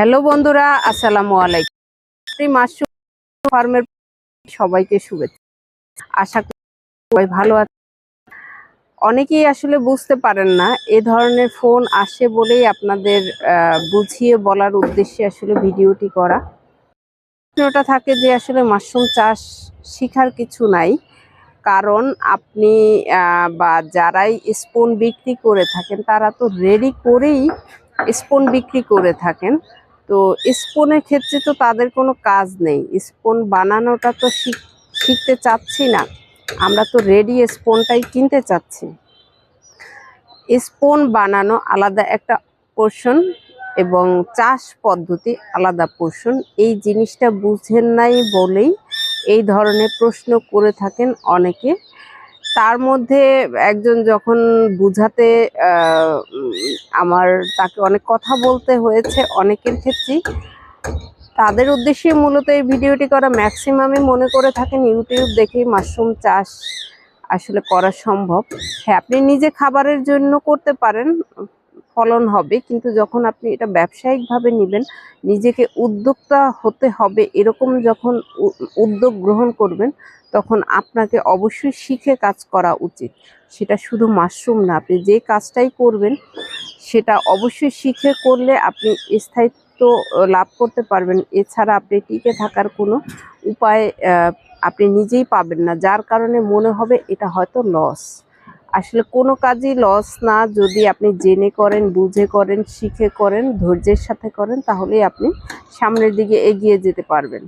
Hello বন্ধুরা, আসসালামু আলাইকুম। মাশরুম ফার্মের সবাইকে শুভেচ্ছা। আশা করি সবাই ভালো আছে অনেকেই আসলে বুঝতে পারেন না, এ ধরনের ফোন আসে বলেই আপনাদের বুঝিয়ে বলার উদ্দেশ্যে আসলে ভিডিওটি করা। প্রশ্নটা থাকে যে আসলে মাশরুম চাষ শিখার কিছু নাই। কারণ আপনি বা যারাই স্পুন বিক্রি করে থাকেন, তারা তো রেডি করেই স্পুন বিক্রি করে থাকেন। তো স্পুনের ক্ষেত্রে তো তাদের কোনো কাজ নেই। স্পুন বানানোটা তো শিখ- শিখতে চাচ্ছি না। আমরা তো রেডি স্পুনটাই কিনতে চাচ্ছি। স্পুন বানানো আলাদা একটা পোর্শন এবং চাষ পদ্ধতি আলাদা পোর্শন এই জিনিসটা বুঝেন নাই বলেই এই ধরনের প্রশ্ন করে থাকেন অনেকে। তার মধ্যে একজন যখন বুঝাতে আমার তাকে অনেক কথা বলতে হয়েছে অনেকের ক্ষেত্রেই, তাদের উদ্দেশ্যে মূলত এই ভিডিওটি করা ম্যাক্সিমামই মনে করে থাকেন ইউটিউব দেখেই মাশরুম চাষ আসলে করা সম্ভব। হ্যাঁ আপনি নিজে খাবারের জন্য করতে পারেন। ফলন হবে, কিন্তু যখন আপনি এটা ব্যবসায়িকভাবে নেবেন, নিজেকে উদ্যোক্তা হতে হবে এরকম যখন উদ্যোগ গ্রহণ করবেন, তখন আপনাকে অবশ্যই শিখে কাজ করা উচিত। সেটা শুধু মাশরুম না, আপনি যে কাজটাই করবেন, সেটা অবশ্যই শিখে করলে আপনি স্থায়িত্ব লাভ করতে পারবেন। এছাড়া আপনি টিকে থাকার কোনো উপায় আপনি নিজেই পাবেন না, যার কারণে মনে হবে এটা হয়তো লস আসলে কোনো কাজই লস না। যদি আপনি জেনে করেন, বুঝে করেন, শিখে করেন, ধৈর্যের সাথে করেন তাহলে আপনি সামনের দিকে এগিয়ে যেতে পারবেন।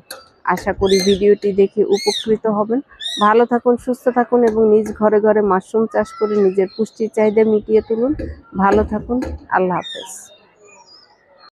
আশা করি ভিডিওটি দেখে উপকৃত হবেন। ভালো থাকুন, সুস্থ থাকুন এবং নিজ ঘরে ঘরে মাশরুম চাষ করে নিজের পুষ্টির চাহিদা মিটিয়ে তুলুন। ভালো থাকুন, আল্লাহ হাফেজ।